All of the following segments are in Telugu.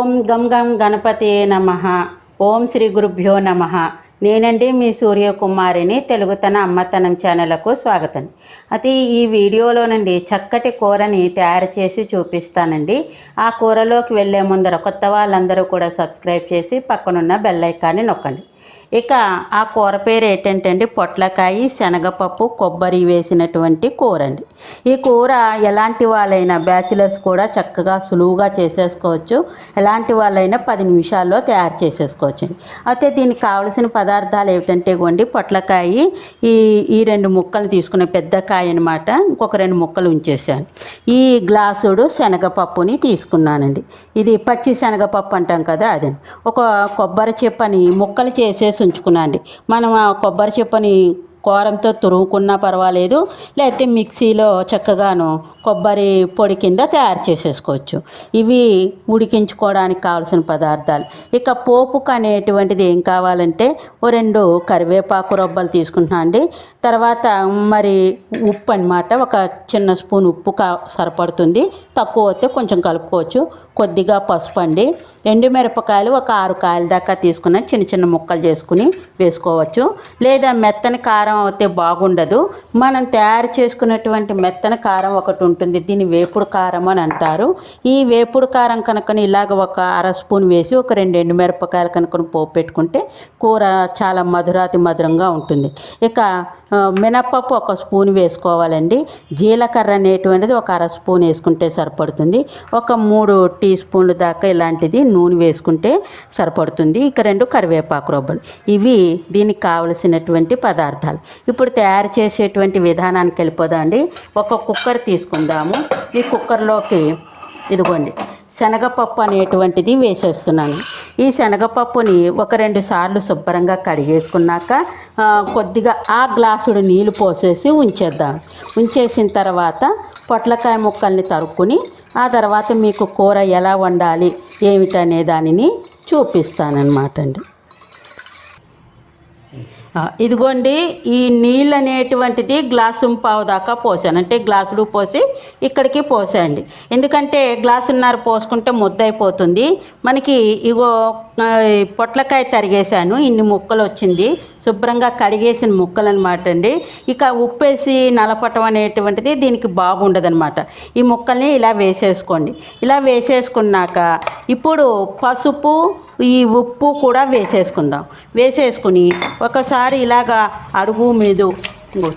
ఓం గం గం గణపతే నమ. ఓం శ్రీ గురుభ్యో నమ. నేనండి మీ సూర్యకుమారిని తెలుగుతన అమ్మతనం ఛానళ్ళకు స్వాగతం. అయితే ఈ వీడియోలోనండి చక్కటి కూరని తయారు చేసి చూపిస్తానండి. ఆ కూరలోకి వెళ్ళే ముందర కొత్త వాళ్ళందరూ కూడా సబ్స్క్రైబ్ చేసి పక్కనున్న బెల్ ఐకాన్ని నొక్కండి. ఇక ఆ కూర పేరు ఏంటంటే పొట్లకాయ శనగపప్పు కొబ్బరి వేసినటువంటి కూర అండి ఈ కూర ఎలాంటి వాళ్ళైనా బ్యాచిలర్స్ కూడా చక్కగా సులువుగా చేసేసుకోవచ్చు. ఎలాంటి వాళ్ళైనా పది నిమిషాల్లో తయారు చేసేసుకోవచ్చు అండి అయితే దీనికి కావలసిన పదార్థాలు ఏమిటంటే ఇవ్వండి. పొట్లకాయ ఈ ఈ రెండు ముక్కలు తీసుకున్న పెద్ద కాయ అనమాట ఇంకొక రెండు ముక్కలు ఉంచేసాను ఈ గ్లాసుడు శనగపప్పుని తీసుకున్నానండి. ఇది పచ్చి శనగపప్పు అంటాం కదా అదే ఒక కొబ్బరి చెప్పని ముక్కలు చేసేసి ఉంచుకున్నాను అండి మనం ఆ కొబ్బరి చెప్పని కూరంతో తురుముకున్నా పర్వాలేదు. లేకపోతే మిక్సీలో చక్కగాను కొబ్బరి పొడి కింద తయారు చేసేసుకోవచ్చు. ఇవి ఉడికించుకోవడానికి కావాల్సిన పదార్థాలు. ఇక పోపుకు అనేటువంటిది ఏం కావాలంటే ఓ రెండు కరివేపాకు రొబ్బలు తీసుకుంటున్నాను అండి. తర్వాత మరి ఉప్పు అనమాట ఒక చిన్న స్పూన్ ఉప్పు కా సరిపడుతుంది. తక్కువ వస్తే కొంచెం కలుపుకోవచ్చు. కొద్దిగా పసుపు అండి. ఎండుమిరపకాయలు ఒక ఆరు కాయల దాకా తీసుకున్న చిన్న చిన్న ముక్కలు చేసుకుని వేసుకోవచ్చు. లేదా మెత్తని కారం అయితే బాగుండదు. మనం తయారు చేసుకున్నటువంటి మెత్తని కారం ఒకటి ఉంటుంది. దీన్ని వేపుడు కారం అని అంటారు. ఈ వేపుడు కారం కనుకని ఇలాగ ఒక అర స్పూన్ వేసి ఒక రెండు ఎండుమిరపకాయలు కనుకొని పోపు పెట్టుకుంటే కూర చాలా మధురాతి మధురంగా ఉంటుంది. ఇక మినప్పప్పు ఒక స్పూన్ వేసుకోవాలండి. జీలకర్ర అనేటువంటిది ఒక అర స్పూన్ వేసుకుంటే సరిపడుతుంది. ఒక మూడు టీ స్పూన్లు దాకా ఇలాంటిది నూనె వేసుకుంటే సరిపడుతుంది. ఇక రెండు కరివేపాకు రొబ్బలు ఇవి దీనికి కావలసినటువంటి పదార్థాలు. ఇప్పుడు తయారు చేసేటువంటి విధానానికి వెళ్ళిపోదామండి. ఒక కుక్కర్ తీసుకుందాము. ఈ కుక్కర్లోకి ఇదిగోండి శనగపప్పు అనేటువంటిది వేసేస్తున్నాను. ఈ శనగపప్పుని ఒక రెండు సార్లు శుభ్రంగా కడిగేసుకున్నాక కొద్దిగా ఆ గ్లాసుడు నీళ్ళు పోసేసి ఉంచేద్దాం. ఉంచేసిన తర్వాత పొట్లకాయ ముక్కల్ని తరుక్కుని ఆ తర్వాత మీకు కూర ఎలా వండాలి ఏమిటనే దానిని చూపిస్తానన్నమాట అండి. ఇదిగోండి ఈ నీళ్ళు అనేటువంటిది గ్లాసు పావు దాకా పోసాను. అంటే గ్లాసులు పోసి ఇక్కడికి పోసేయండి. ఎందుకంటే గ్లాసున్నర పోసుకుంటే ముద్ద అయిపోతుంది మనకి ఇగో పొట్లకాయ తరిగేశాను ఇన్ని ముక్కలు వచ్చింది శుభ్రంగా కడిగేసిన ముక్కలు అనమాట అండి. ఇక ఉప్పేసి నలపటం అనేటువంటిది దీనికి బాగుండదనమాట. ఈ ముక్కల్ని ఇలా వేసేసుకోండి. ఇలా వేసేసుకున్నాక ఇప్పుడు పసుపు ఈ ఉప్పు కూడా వేసేసుకుందాం. వేసేసుకుని ఒకసారి ఇలాగా అరుగు మీద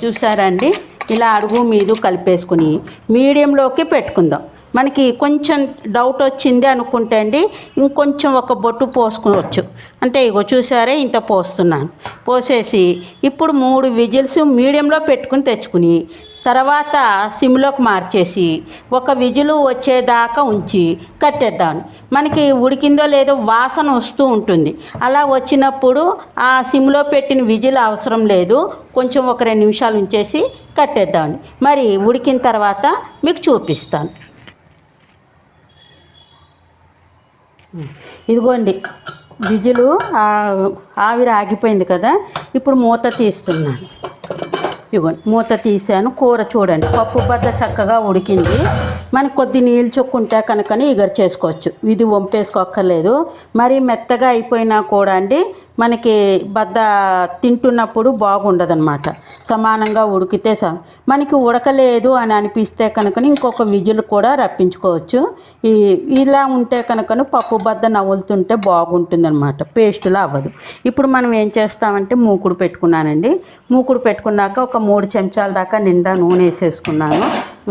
చూసారా అండి? ఇలా అరుగు మీద కలిపేసుకుని మీడియంలోకి పెట్టుకుందాం. మనకి కొంచెం డౌట్ వచ్చింది అనుకుంటే అండి ఇంకొంచెం ఒక బొట్టు పోసుకోవచ్చు. అంటే ఇగో చూసారే ఇంత పోస్తున్నాను. పోసేసి ఇప్పుడు మూడు విజిల్స్ మీడియంలో పెట్టుకుని తెచ్చుకుని తర్వాత సిమ్లోకి మార్చేసి ఒక విజులు వచ్చేదాకా ఉంచి కట్టేద్దాం. మనకి ఉడికిందో లేదో వాసన వస్తూ ఉంటుంది. అలా వచ్చినప్పుడు ఆ సిమ్లో పెట్టిన విజిల్ అవసరం లేదు. కొంచెం ఒక రెండు నిమిషాలు ఉంచేసి కట్టేద్దాం. మరి ఉడికిన తర్వాత మీకు చూపిస్తాను. ఇదిగోండి విజులు ఆవిరి ఆగిపోయింది కదా ఇప్పుడు మూత తీస్తున్నాను. ఇదిగోండి మూత తీసాను కూర చూడండి. పప్పు బద్ద చక్కగా ఉడికింది. మనకి కొద్ది నీళ్ళు చొక్కుంటే కనుకని ఇగర చేసుకోవచ్చు. ఇది వంపేసుకోక్కర్లేదు. మరి మెత్తగా అయిపోయినా కూడా అండి మనకి బద్ద తింటున్నప్పుడు బాగుండదనమాట సమానంగా ఉడికితే స మనకి ఉడకలేదు అని అనిపిస్తే కనుక ఇంకొక విజులు కూడా రప్పించుకోవచ్చు. ఈ ఇలా ఉంటే కనుకను పప్పు బద్ద నవ్వులుతుంటే బాగుంటుంది అనమాట పేస్టులా అవ్వదు. ఇప్పుడు మనం ఏం చేస్తామంటే మూకుడు పెట్టుకున్నానండి. మూకుడు పెట్టుకున్నాక ఒక మూడు చెంచాల దాకా నిండా నూనె వేసేసుకున్నాను.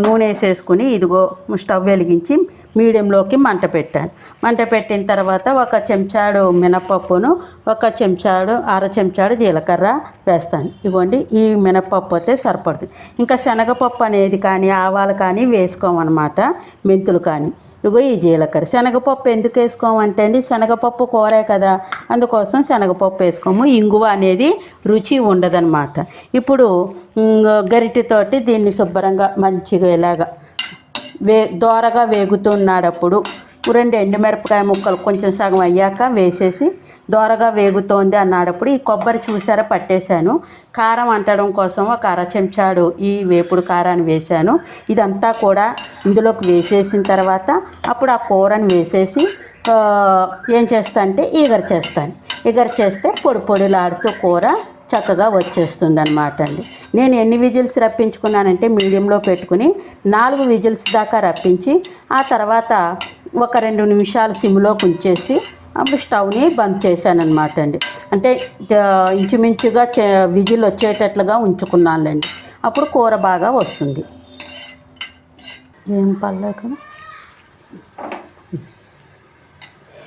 నూనె వేసేసుకుని ఇదిగో స్టవ్ వెలిగించి మీడియంలోకి మంట పెట్టాను. మంట పెట్టిన తర్వాత ఒక చెంచాడు మినపప్పును ఒక చెంచాడు అర చెంచాడు జీలకర్ర వేస్తాను. ఇవ్వండి ఈ మినపప్పు అయితే సరిపడుతుంది. ఇంకా శనగపప్పు అనేది కానీ ఆవాలు కానీ వేసుకోమన్నమాట మెంతులు కానీ. ఇగో ఈ జీలకర్ర శనగపప్పు ఎందుకు వేసుకోమంటే అండి శనగపప్పు కూరే కదా. అందుకోసం శనగపప్పు వేసుకోము. ఇంగువ అనేది రుచి ఉండదనమాట ఇప్పుడు గరిటెతోటి దీన్ని శుభ్రంగా మంచిగా ఇలాగా వే దోరగా వేగుతున్నాడప్పుడు రెండు ఎండుమిరపకాయ ముక్కలు కొంచెం సగం అయ్యాక వేసేసి దోరగా వేగుతోంది అన్నాడప్పుడు ఈ కొబ్బరి చూసారా? పట్టేశాను. కారం అంటడం కోసం ఒక అర చెంచాడు ఈ వేపుడు కారాన్ని వేశాను. ఇదంతా కూడా ఇందులోకి వేసేసిన తర్వాత అప్పుడు ఆ కూరని వేసేసి ఏం చేస్తా అంటే ఈగర చేస్తాను ఈగర చేస్తే పొడి పొడిలాడుతూ కూర చక్కగా వచ్చేస్తుంది అనమాట అండి. నేను ఎన్ని విజిల్స్ రప్పించుకున్నానంటే మీడియంలో పెట్టుకుని నాలుగు విజిల్స్ దాకా రప్పించి ఆ తర్వాత ఒక రెండు నిమిషాలు సిమ్లోకి ఉంచేసి అప్పుడు స్టవ్ని బంద్ చేశాను అనమాట అండి. అంటే ఇంచుమించుగా చే విజిల్ వచ్చేటట్లుగా ఉంచుకున్నానులేండి. అప్పుడు కూర బాగా వస్తుంది. ఏం పర్లేక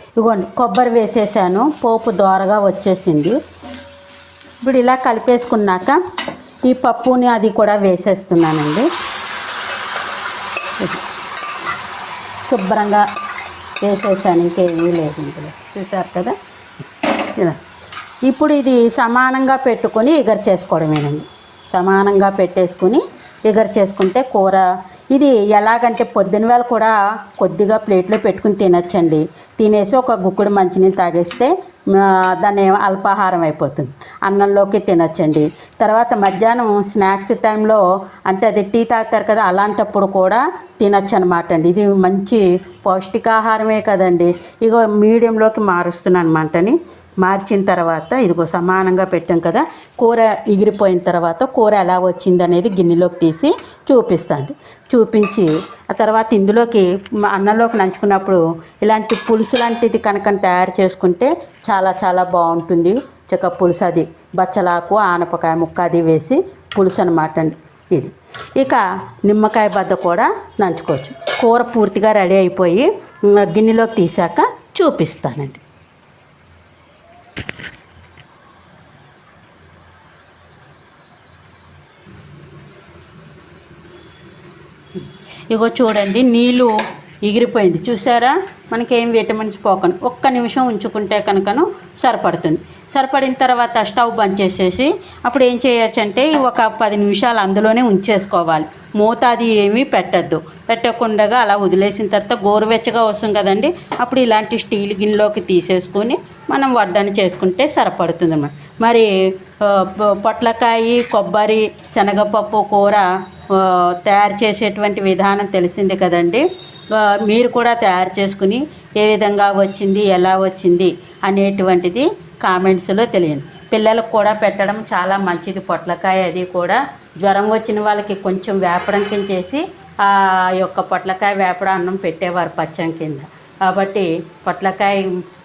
ఇదిగోండి కొబ్బరి వేసేసాను. పోపు దోరగా వచ్చేసింది. ఇప్పుడు ఇలా కలిపేసుకున్నాక ఈ పప్పుని అది కూడా వేసేస్తున్నానండి. శుభ్రంగా వేసేసాను ఇంకేమీ లేదు ఇందులో. చూసారు కదా? ఇలా. ఇప్పుడు ఇది సమానంగా పెట్టుకొని ఎగర్ చేసుకోవడమేనండి సమానంగా పెట్టేసుకుని ఎగర్ చేసుకుంటే కూర ఇది ఎలాగంటే పొద్దున వేళ కూడా కొద్దిగా ప్లేట్లో పెట్టుకుని తినచ్చండి. తినేసి ఒక గుక్కుడు మంచినీళ్ళు తాగేస్తే దాన్ని అల్పాహారం అయిపోతుంది. అన్నంలోకి తినచ్చండి. తర్వాత మధ్యాహ్నం స్నాక్స్ టైంలో అంటే అది టీ తాగుతారు కదా అలాంటప్పుడు కూడా తినచ్చు అనమాట అండి. ఇది మంచి పౌష్టికాహారమే కదండి. ఇగో మీడియంలోకి మారుస్తున్నాను అనమాటని మార్చిన తర్వాత ఇదిగో సమానంగా పెట్టాం కదా కూర ఎగిరిపోయిన తర్వాత కూర ఎలా వచ్చింది అనేది గిన్నెలోకి తీసి చూపిస్తాను చూపించి ఆ తర్వాత ఇందులోకి అన్నంలోకి నంచుకున్నప్పుడు ఇలాంటి పులుసు లాంటిది కనుక తయారు చేసుకుంటే చాలా చాలా బాగుంటుంది. చక్క పులుసు అది బచ్చలాకు ఆనపకాయ ముక్క అది వేసి పులుసు అనమాట అండి ఇది. ఇక నిమ్మకాయ బద్ద కూడా నంచుకోవచ్చు. కూర పూర్తిగా రెడీ అయిపోయి గిన్నెలోకి తీసాక చూపిస్తానండి. ఇగో చూడండి నీళ్ళు ఎగిరిపోయింది. చూసారా? మనకేం విటమిన్స్ పోకను. ఒక్క నిమిషం ఉంచుకుంటే కనుకను సరిపడుతుంది. సరిపడిన తర్వాత స్టవ్ బంద్ చేసేసి అప్పుడు ఏం చేయొచ్చంటే ఒక పది నిమిషాలు అందులోనే ఉంచేసుకోవాలి. మూత అది ఏమీ పెట్టద్దు. పెట్టకుండా అలా వదిలేసిన తర్వాత గోరువెచ్చగా వస్తుంది కదండి. అప్పుడు ఇలాంటి స్టీల్ గిన్నెలోకి తీసేసుకొని మనం వడ్డాన్ని చేసుకుంటే సరిపడుతుంది అన్నమాట. మరి పొట్లకాయ కొబ్బరి శనగపప్పు కూర తయారు చేసేటువంటి విధానం తెలిసింది కదండి. మీరు కూడా తయారు చేసుకుని ఏ విధంగా వచ్చింది ఎలా వచ్చింది అనేటువంటిది కామెంట్స్లో తెలియండి. పిల్లలకు కూడా పెట్టడం చాలా మంచిది. పొట్లకాయ అది కూడా జ్వరం వచ్చిన వాళ్ళకి కొంచెం వేపడం కింద చేసి ఆ యొక్క పొట్లకాయ వేపడ అన్నం పెట్టేవారు పచ్చం కింద. కాబట్టి పొట్లకాయ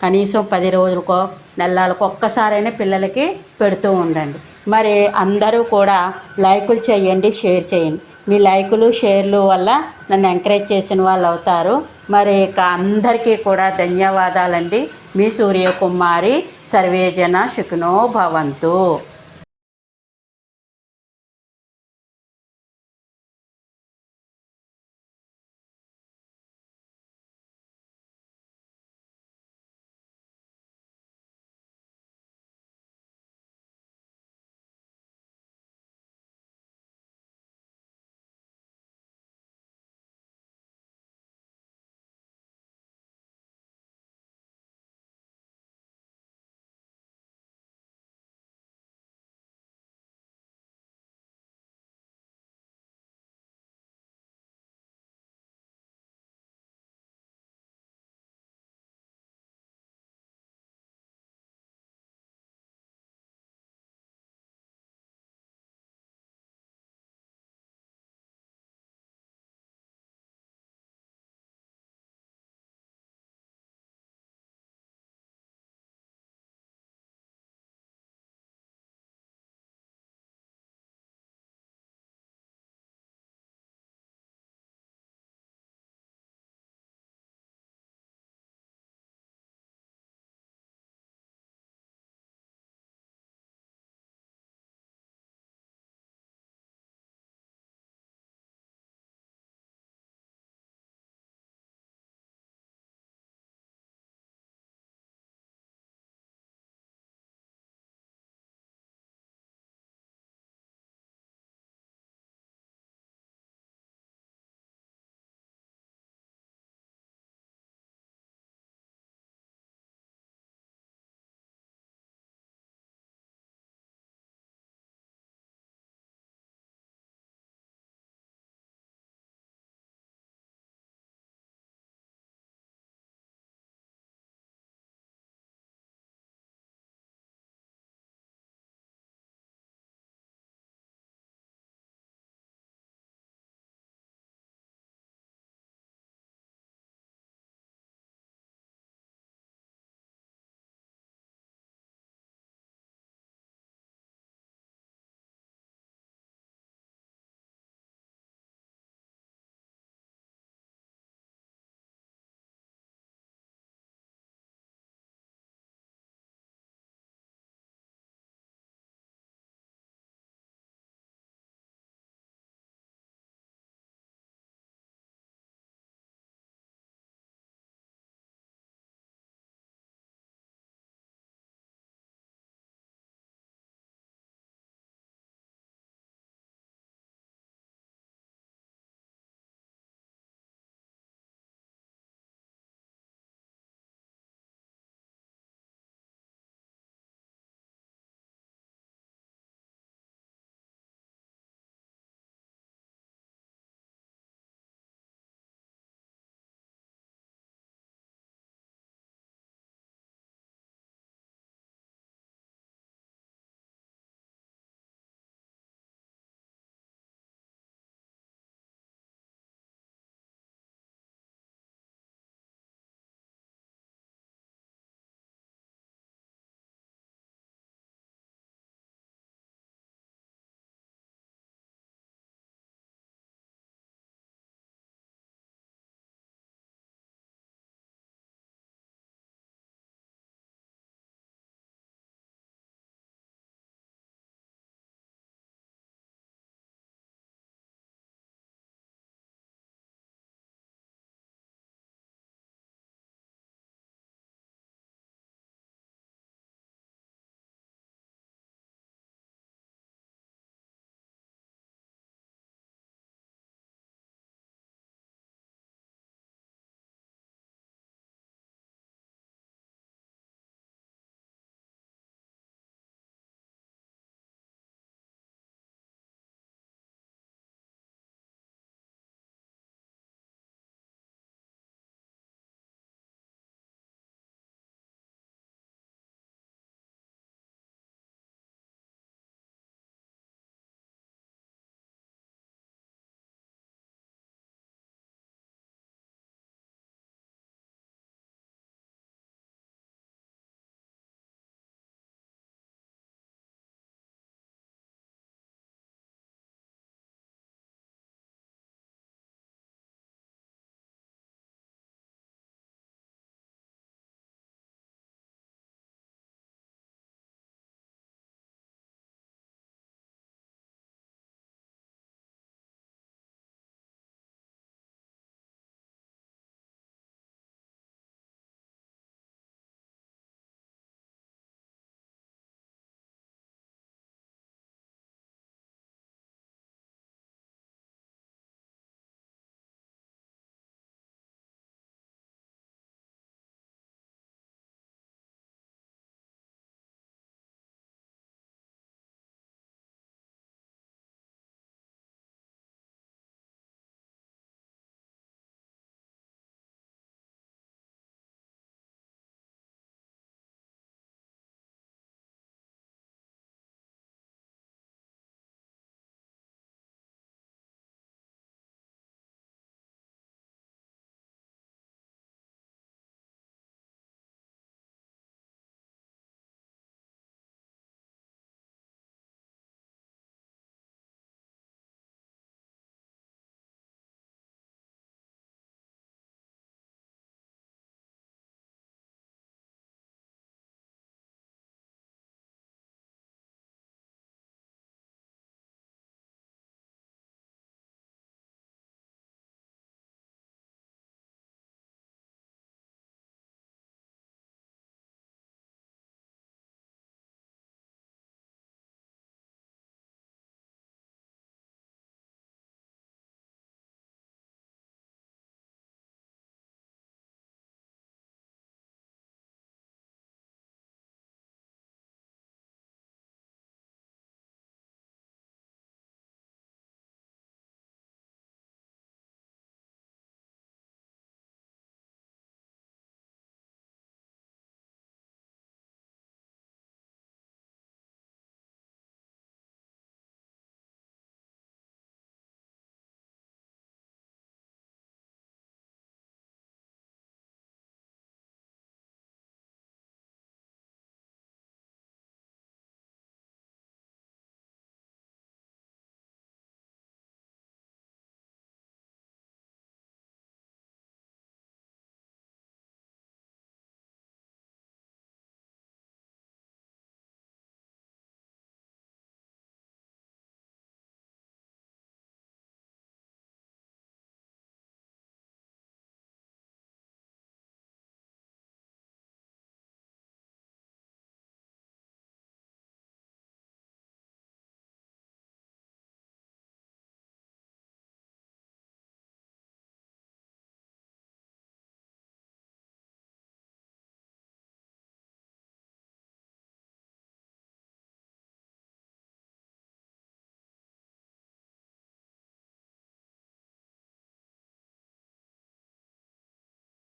కనీసం పది రోజులకో నెలలకో ఒక్కసారైనా పిల్లలకి పెడుతూ ఉండండి. మరి అందరూ కూడా లైకులు చేయండి షేర్ చేయండి. మీ లైకులు షేర్లు వల్ల నన్ను ఎంకరేజ్ చేసిన వాళ్ళు అవుతారు. మరి ఇక అందరికీ కూడా ధన్యవాదాలండి. మీ సూర్యకుమారి సర్వేజన శుకునో భవంతు.